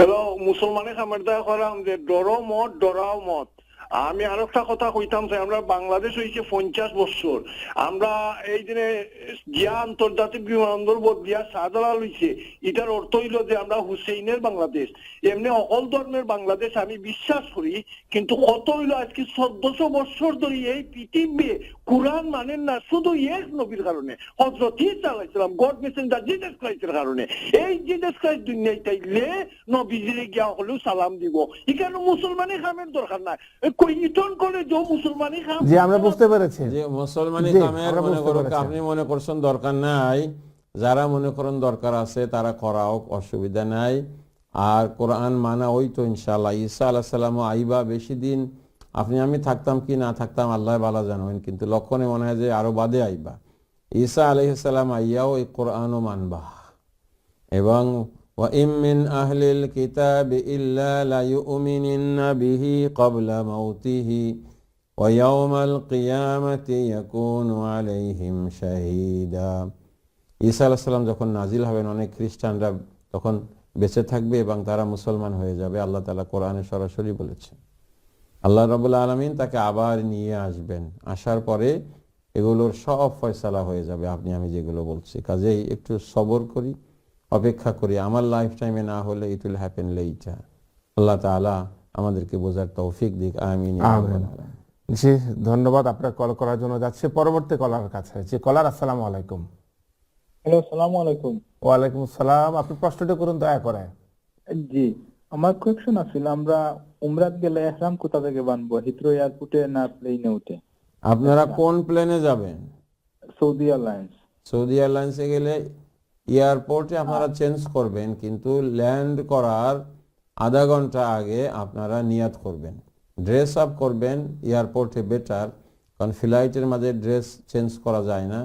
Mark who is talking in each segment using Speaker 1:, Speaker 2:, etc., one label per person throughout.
Speaker 1: মুছলমানে সামৰ্থ্য কৰা যে দৰ মত দৰাও মত আমি আর একটা কথা কইতাম যে আমরা বাংলাদেশ হইছে পঞ্চাশ বছর আমরা এই দিনে জিয়া আন্তর্জাতিক বিমানবন্দর বদলিয়া শাহজালাল হইছে এটার অর্থ হইল যে আমরা হুসেইনের বাংলাদেশ এমনি অকল ধর্মের বাংলাদেশ আমি বিশ্বাস করি কিন্তু কত হইল আজকে চোদ্দশো বছর ধরে এই পৃথিবী কোরআন মানেন না শুধু এক নবীর কারণে হজরত ইসা গড গড যা জিজ্ঞেস ক্রাইস্টের কারণে এই জিজ্ঞেস ক্রাইস্ট দুনিয়ায় তাইলে নবীজিরে গিয়া হলেও সালাম দিব এখানে মুসলমানের খামের দরকার নাই
Speaker 2: যে আমরা বুঝতে পেরেছি
Speaker 3: যে মুসলমানি কামের মনে করো আপনি মনে করছেন দরকার নাই যারা মনে করেন দরকার আছে তারা করাও অসুবিধা নাই আর কোরআন মানা ওই তো ইনশাল্লাহ ঈসা আল্লাহ সাল্লাম আইবা বেশি দিন আপনি আমি থাকতাম কি না থাকতাম আল্লাহ বালা জানবেন কিন্তু লক্ষণে মনে হয় যে আরো বাদে আইবা ঈসা আলহিসাল্লাম আইয়াও এই কোরআনও মানবা এবং وإن من أهل الكتاب إلا ليؤمنن به قبل موته ويوم القيامة يكون عليهم شهيدا ঈসা আলাহিসাল্লাম যখন নাজিল হবেন অনেক খ্রিস্টানরা তখন বেঁচে থাকবে এবং তারা মুসলমান হয়ে যাবে আল্লাহ তালা কোরআনে সরাসরি বলেছেন আল্লাহ রাব্বুল আলামিন তাকে আবার নিয়ে আসবেন আসার পরে এগুলোর সব ফয়সালা হয়ে যাবে আপনি আমি যেগুলো বলছি কাজেই একটু সবর করি অপেক্ষা করি আমার লাইফ টাইমে না হলে it will happen later Allah তালা আমাদেরকে বোঝার তৌফিক দিক আমিন
Speaker 2: জি ধন্যবাদ আপনার কল করার জন্য যাচ্ছে পরবর্তী কলার কাছে যে কলার আসসালামু আলাইকুম
Speaker 4: হ্যালো আসসালামু আলাইকুম
Speaker 2: ওয়ালাইকুম আসসালাম আপনি প্রশ্নটা করুন দয়া করে
Speaker 4: জি আমার কোয়েকশন আছিল আমরা উমরাত গেলে ইহরাম কোথা থেকে বানবো হিথ্রো এয়ারপোর্টে না প্লেনে উঠে
Speaker 2: আপনারা কোন প্লেনে যাবেন
Speaker 4: সৌদি এয়ারলাইন্স
Speaker 2: সৌদি এয়ারলাইন্সে গেলে এয়ারপোর্টে আপনারা চেঞ্জ আচ্ছা। করবেন কিন্তু ল্যান্ড করার আধা ঘন্টা আগে আপনারা নিয়াত করবেন ড্রেস আপ করবেন এয়ারপোর্টে বেটার কারণ ফ্লাইটের মাঝে ড্রেস চেঞ্জ করা যায় না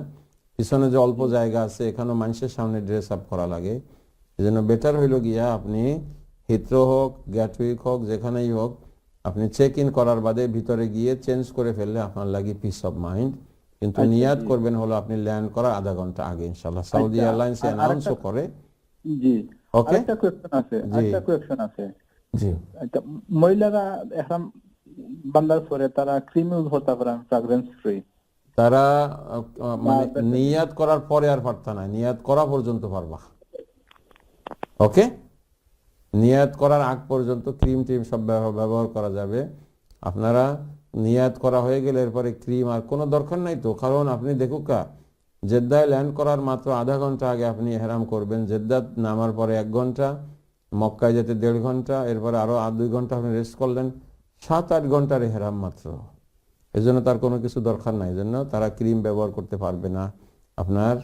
Speaker 2: পিছনে যে অল্প জায়গা আছে এখানেও মানুষের সামনে ড্রেস আপ করা লাগে এই জন্য বেটার হইল গিয়া আপনি হিত্র হোক গ্যাটউইক হোক যেখানেই হোক আপনি চেক ইন করার বাদে ভিতরে গিয়ে চেঞ্জ করে ফেললে আপনার লাগে পিস অফ মাইন্ড কিন্তু আচ্ছা, নিয়াদ করবেন হলো আপনি ল্যান্ড করার আধা ঘন্টা আগে ইনশাআল্লাহ সৌদি এয়ারলাইন্স অ্যানাউন্স করে
Speaker 4: জি ওকে একটা কোশ্চেন আছে একটা কোশ্চেন আছে জি আচ্ছা, মহিলারা ইহরাম বান্দার পরে তারা ক্রিম ইউজ করতে পারেন ফ্রাগ্রেন্স ফ্রি
Speaker 2: তারা মানে নিয়াত করার পরে আর পারতা না নিয়াত করা পর্যন্ত পারবা ওকে নিয়াত করার আগ পর্যন্ত ক্রিম টিম সব ব্যবহার করা যাবে আপনারা নিয়াদ করা হয়ে গেলে এরপরে ক্রিম আর কোনো দরকার নাই তো কারণ আপনি কা জেদ্দায় ল্যান্ড করার মাত্র আধা ঘন্টা আগে আপনি হেরাম করবেন জেদ্দা নামার পরে এক ঘন্টা মক্কায় যেতে দেড় ঘন্টা এরপরে আরও আর দুই ঘন্টা আপনি রেস্ট করলেন সাত আট ঘন্টার হেরাম মাত্র এজন্য তার কোনো কিছু দরকার নাই জন্য তারা ক্রিম ব্যবহার করতে পারবে না আপনার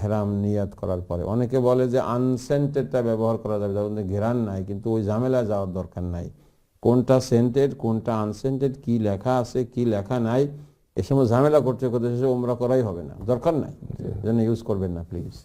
Speaker 2: হেরাম নিয়াদ করার পরে অনেকে বলে যে আনসেন্টেডটা ব্যবহার করা যাবে যার মধ্যে ঘেরান নাই কিন্তু ওই ঝামেলা যাওয়ার দরকার নাই কোনটা সেন্টেড কোনটা আনসেন্টেড কি লেখা আছে কি লেখা নাই এ সময় ঝামেলা করতে করতে ওমরা করাই হবে না দরকার নাই জন্য ইউজ করবেন না প্লিজ